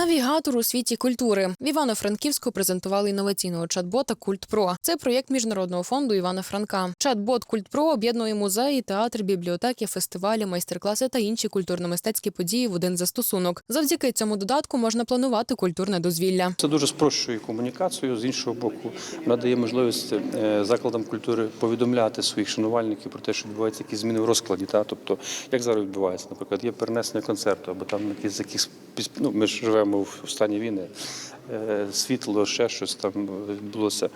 Навігатор у світі культури в Івано-Франківську презентували інноваційного чат-бота Культ Про. Це проєкт міжнародного фонду Івана Франка. Чат-бот Культ Про об'єднує музеї, театр, бібліотеки, фестивалі, майстер-класи та інші культурно-мистецькі події в один застосунок. Завдяки цьому додатку можна планувати культурне дозвілля. Це дуже спрощує комунікацію. З іншого боку, надає можливість е, закладам культури повідомляти своїх шанувальників про те, що відбуваються якісь зміни в розкладі. Та? Тобто, як зараз відбувається, наприклад, є перенесення концерту, або там якісь якісь ну, ми ж живемо в стані війни. е, Світло, ще щось там відбулося,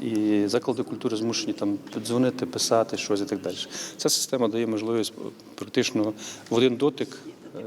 і заклади культури змушені там дзвонити, писати щось і так далі. Ця система дає можливість практично в один дотик е,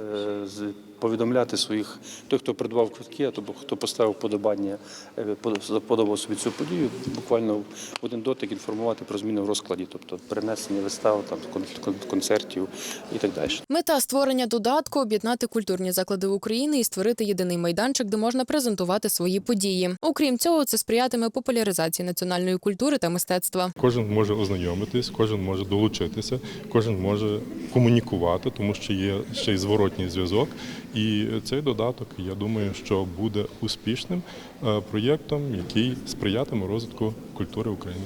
з- повідомляти своїх той, хто придбав квитки, або хто поставив подобання, е, заподобав собі цю подію, буквально в один дотик інформувати про зміни в розкладі, тобто перенесення вистав, там кон- кон- концертів і так далі. Мета створення додатку об'єднати культурні заклади України і створити єдиний майданчик, де можна презентувати свої події. Окрім цього, це сприятиме популяризації національної культури та мистецтва. Кожен може ознайомитись, кожен може долучитися, кожен може комунікувати, тому що є ще й зворотній зв'язок. І цей додаток, я думаю, що буде успішним е, проєктом, який сприятиме розвитку культури України.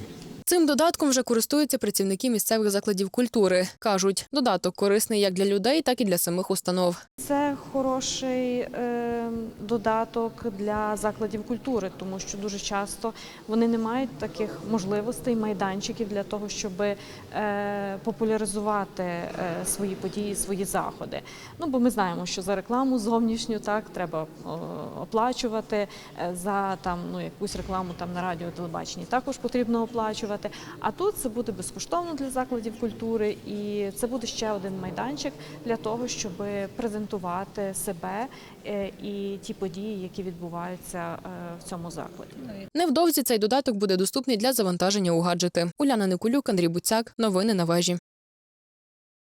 Цим додатком вже користуються працівники місцевих закладів культури. кажуть, додаток корисний як для людей, так і для самих установ. Це хороший е, додаток для закладів культури, тому що дуже часто вони не мають таких можливостей, майданчиків для того, щоб е, популяризувати е, свої події, свої заходи. Ну бо ми знаємо, що за рекламу зовнішню так треба оплачувати. е, За там ну якусь рекламу там на радіо, телебаченні також потрібно оплачувати. А тут це буде безкоштовно для закладів культури, і це буде ще один майданчик для того, щоб презентувати себе е, і ті події, які відбуваються е, в цьому закладі. Невдовзі цей додаток буде доступний для завантаження у гаджети. Уляна Никулюк, Андрій Буцяк. Новини на вежі.